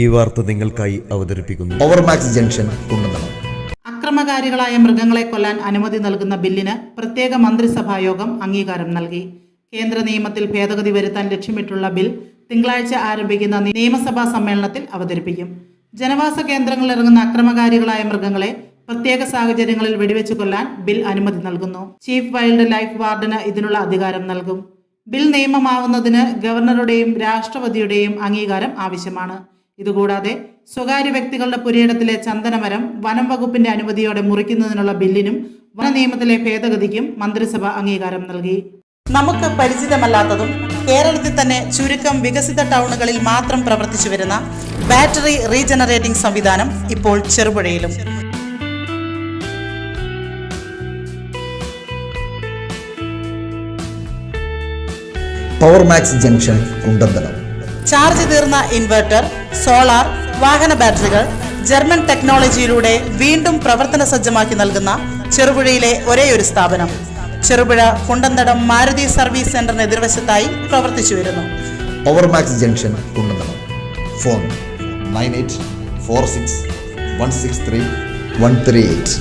ഈ വാർത്ത നിങ്ങൾക്കായി അവതരിപ്പിക്കുന്നു. പവർമാക്സ് ജംഗ്ഷൻ കുണ്ടന്തളം അക്രമകാരികളായ മൃഗങ്ങളെ കൊല്ലാൻ അനുമതി നൽകുന്ന ബില്ലിന് പ്രത്യേക മന്ത്രിസഭാ യോഗം അംഗീകാരം നൽകി. കേന്ദ്ര നിയമത്തിൽ ഭേദഗതി വരുത്താൻ ലക്ഷ്യമിട്ടുള്ള ബിൽ തിങ്കളാഴ്ച ആരംഭിക്കുന്ന നിയമസഭാ സമ്മേളനത്തിൽ അവതരിപ്പിക്കും. ജനവാസ കേന്ദ്രങ്ങളിൽ ഇറങ്ങുന്ന അക്രമകാരികളായ മൃഗങ്ങളെ പ്രത്യേക സാഹചര്യങ്ങളിൽ വെടിവെച്ച് കൊല്ലാൻ ബിൽ അനുമതി നൽകുന്നു. ചീഫ് വൈൽഡ് ലൈഫ് വാർഡന് ഇതിനുള്ള അധികാരം നൽകും. ബിൽ നിയമമാവുന്നതിന് ഗവർണറുടെയും രാഷ്ട്രപതിയുടെയും അംഗീകാരം ആവശ്യമാണ്. ഇതുകൂടാതെ സ്വകാര്യ വ്യക്തികളുടെ പുരയിടത്തിലെ ചന്ദനമരം വനം വകുപ്പിന്റെ അനുമതിയോടെ മുറിക്കുന്നതിനുള്ള ബില്ലിനും വന നിയമത്തിലെ ഭേദഗതിക്കും മന്ത്രിസഭ അംഗീകാരം നൽകി. നമുക്ക് പരിചിതമല്ലാത്തതും കേരളത്തിൽ തന്നെ ചുരുക്കം വികസിത ടൗണുകളിൽ മാത്രം പ്രവർത്തിച്ചു വരുന്ന ബാറ്ററി റീജനറേറ്റിംഗ് സംവിധാനം ഇപ്പോൾ ചെറുപുഴയിലും. പവർമാക്സ് ജംഗ്ഷൻ കുണ്ടന്തളം ചാർജ് തീർന്ന ഇൻവെർട്ടർ സോളാർ വാഹന ബാറ്ററികൾ ജർമ്മൻ ടെക്നോളജിയിലൂടെ വീണ്ടും പ്രവർത്തന സജ്ജമാക്കി നൽകുന്ന ചെറുപുഴയിലെ ഒരേയൊരു സ്ഥാപനം. ചെറുപുഴ കുണ്ടന്തടം മാരുതി സർവീസ് സെന്ററിന് എതിർവശത്തായി പ്രവർത്തിച്ചു വരുന്നു. Powermax junction Kundanthadam. Phone nine eight four six one six three one three eight.